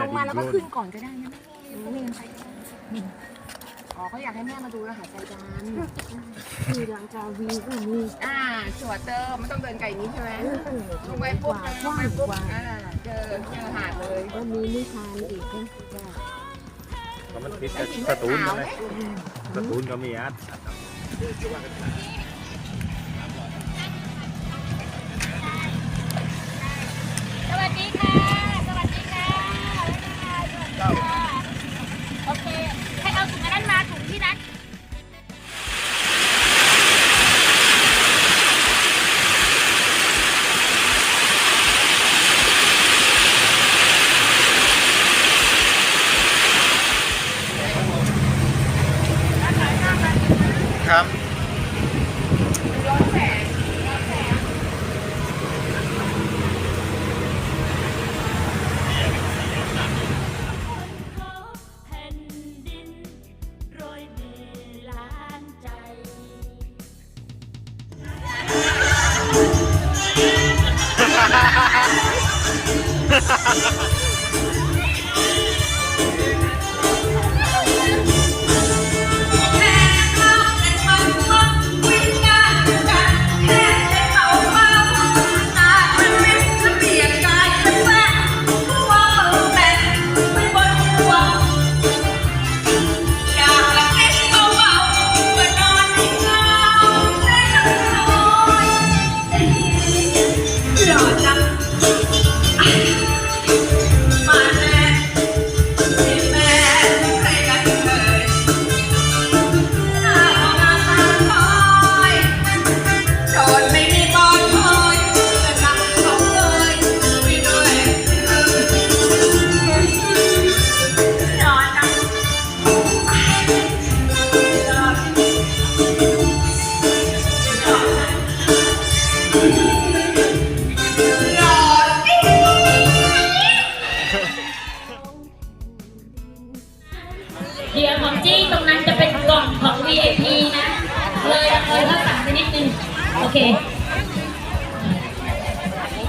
ลงมาแล้วก็ขึ้นก่อนก็ได้นะแม่ไม่งั้นใครก็ได้อ๋อเขาอยากให้แม่มาดูรหัสใจกันที่หลังจากวีก็มีอ่าสวดเติมไม่ต้องเดินไกลนี้ใช่ไหมลงไปปุ๊บว่าลงไปปุ๊บอ่าเจอเจอหาดเลยก็มีนิทานอีกนะว่าแล้วมันติดกับสตูนใช่ไหมสตูนก็มีอาร์ตสวัสดีค่ะ สวัสดีค่ะสวัสดีค่ะ โอเค ให้เอาถุงนั้นมาถุงที่นัดครับ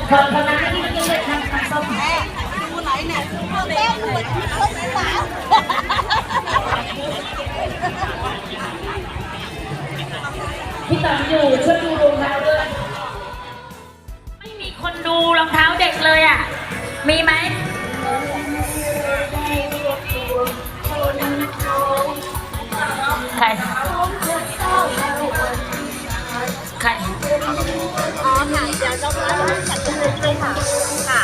คนคนนั้นที่มันยังเล็กนั่งทางต้นดูไหนเนี่ยแม่หวดที่ต้าพี่ตังอยู่ช่วยดูรองเท้าด้วย ไม่มีคนดูรองเท้าเด็กเลยอะ มีไหม ค่ะค่ะ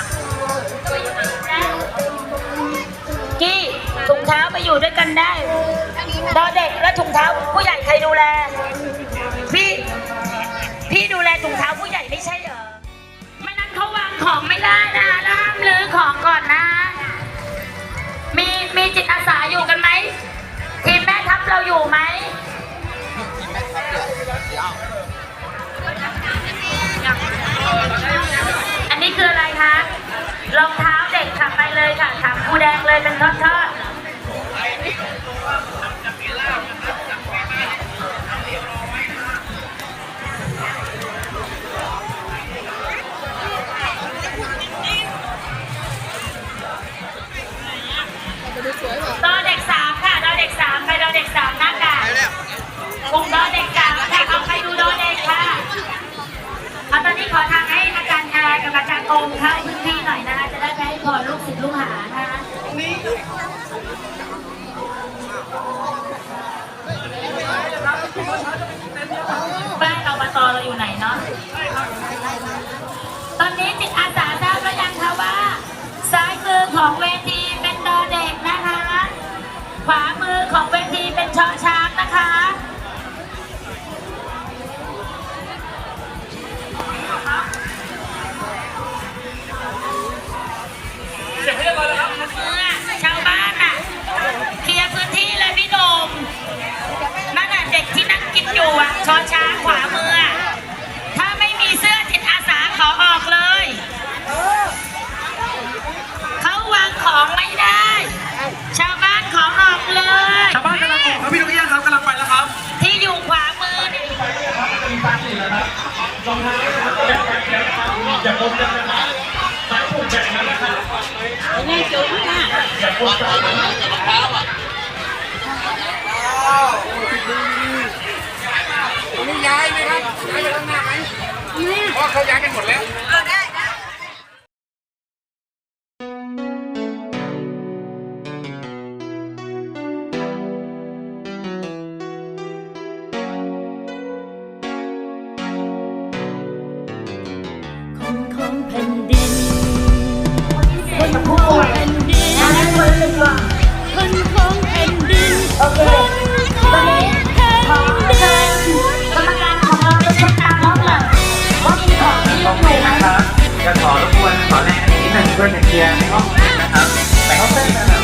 กี้ถุงเท้าไปอยู่ด้วยกันได้ดอเด็กและถุงเท้าผู้ใหญ่ใครดูแล พี่ พี่ดูแลถุงเท้าผู้ใหญ่ไม่ใช่เหรอ ไม่นั้นเขาวางของไม่ได้นะแล้วห้ามลื้อของก่อนนะ มีมีจิตอาสาอยู่กันไหมทีมแม่ทัพเราอยู่ไหมอันนี้ คืออะไรคะรองเท้าเด็กขับไปเลยค่ะถามครูแดงเลยเป็นทอดๆดอเด็กสามค่ะดอเด็กสามไปดอเด็กสามหน้ากากกลุ่มดอเด็กสามค่ะเอาไปดูดอเด็กค่ะเอาตอนนี้ขอทาง ร์กับอาจารย์โอมเข้าพื้นที่หน่อยนะคะ จะได้ไปให้พรลูกศิษย์ลูกหานะคะบ้านอบตอเราอยู่ไหนเนาะตอนนี้จิตอาสาทราบแล้วยังคะว่า ซ้ายมือของเวทีเป็นดอเด็กนะคะ ขวามือของเวทีเป็นชอช้า อย่าปนกันนะครับสายผูกแข่งกันนะครับแม่จุ๊บค่ะอย่าปนกันนะครับตรงนี้ย้ายไหมครับย้ายไปข้างหน้าไหมไม่เพราะเขาย้ายกันหมดแล้ว ขอโอเคตอนนี้ขอเชิกรรมการของเราประจำการรอบหลังว่ามีของที่ถูกไหมจะขอรบกวนขอแรงนิดหนึ่งเพื่อเชียร์ในห้องนะครับแต่เขาเต้นนะครั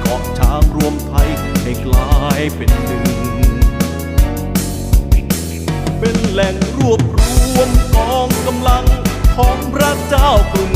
เกาะช้างรวมไทยให้กลายเป็นหนึ่ง เป็นแหล่งรวบรวมกองกำลังของพระเจ้ากรุง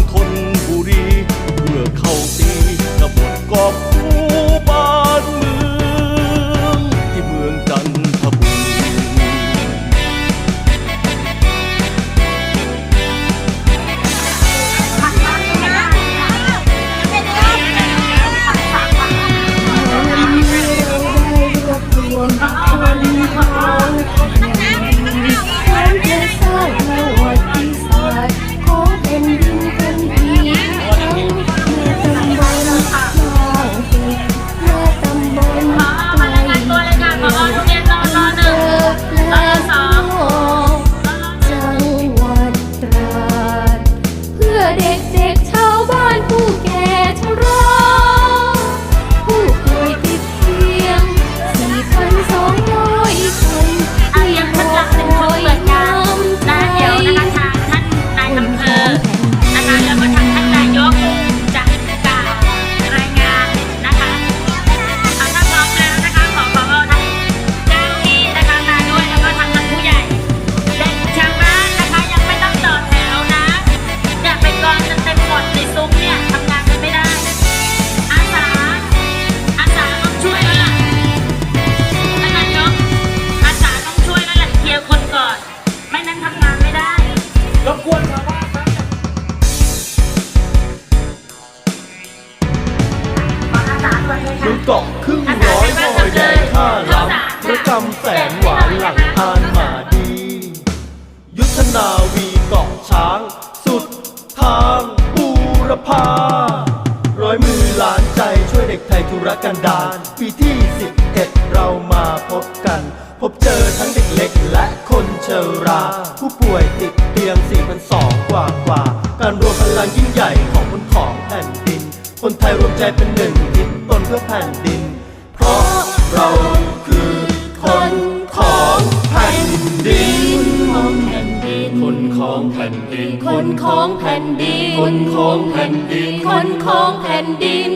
21 เรามาพบกัน พบเจอทั้งเด็กเล็กและคนเชรา ผู้ป่วยติดเตียง 4,200 กว่ากว่า การรวมพลังยิ่งใหญ่ของคนของแผ่นดิน คนไทยรวมใจเป็นหนึ่งคิดตนเพื่อแผ่นดิน เพราะเราคือคนของแผ่นดินคนของแผ่นดิน คนของแผ่นดิน คนของแผ่นดิน คนของแผ่นดิน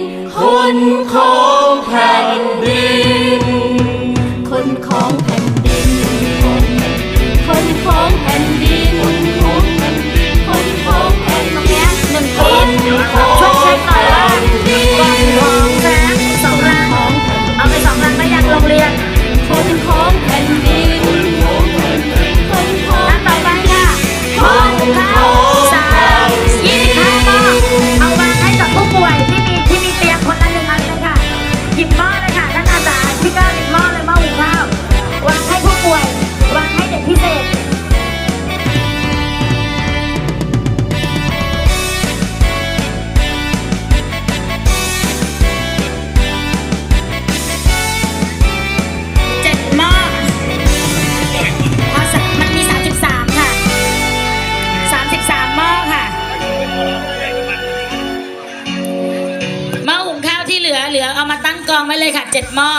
เหลืองเอามาตั้งกองไว้เลยค่ะเจ็ดหม้อ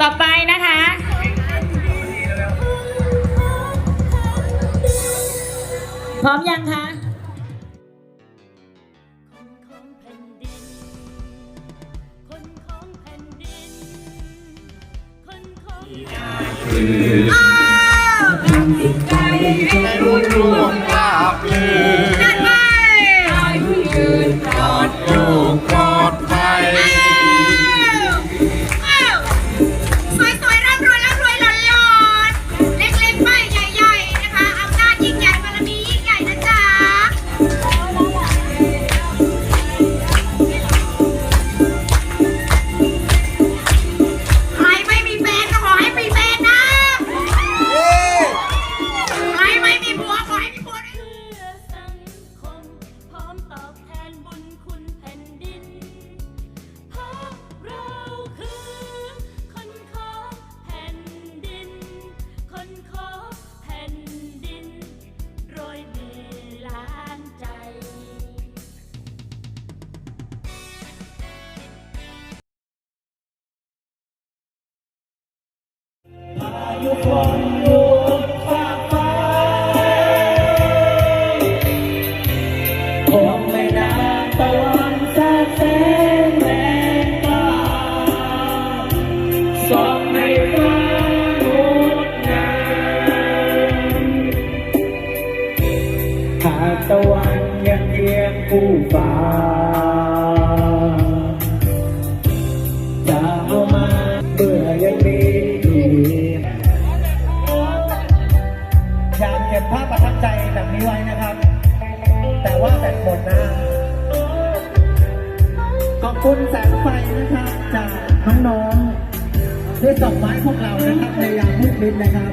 ต่อไปนะคะ พร้อมยังคะอ้า ยู่บนโลกฟากฟ้าคไม่นาตะวันสาดสแรงกล้าสองในฟ้างงามหากตะวันยังเยียงผู้ฝ่า ไว้นะครับ แต่ว่าแบตหมดนะขอบคุณแสงไฟนะครับจากน้องๆได้ส่งไม้พวกเรานะครับในยามมืดมิดนะครับ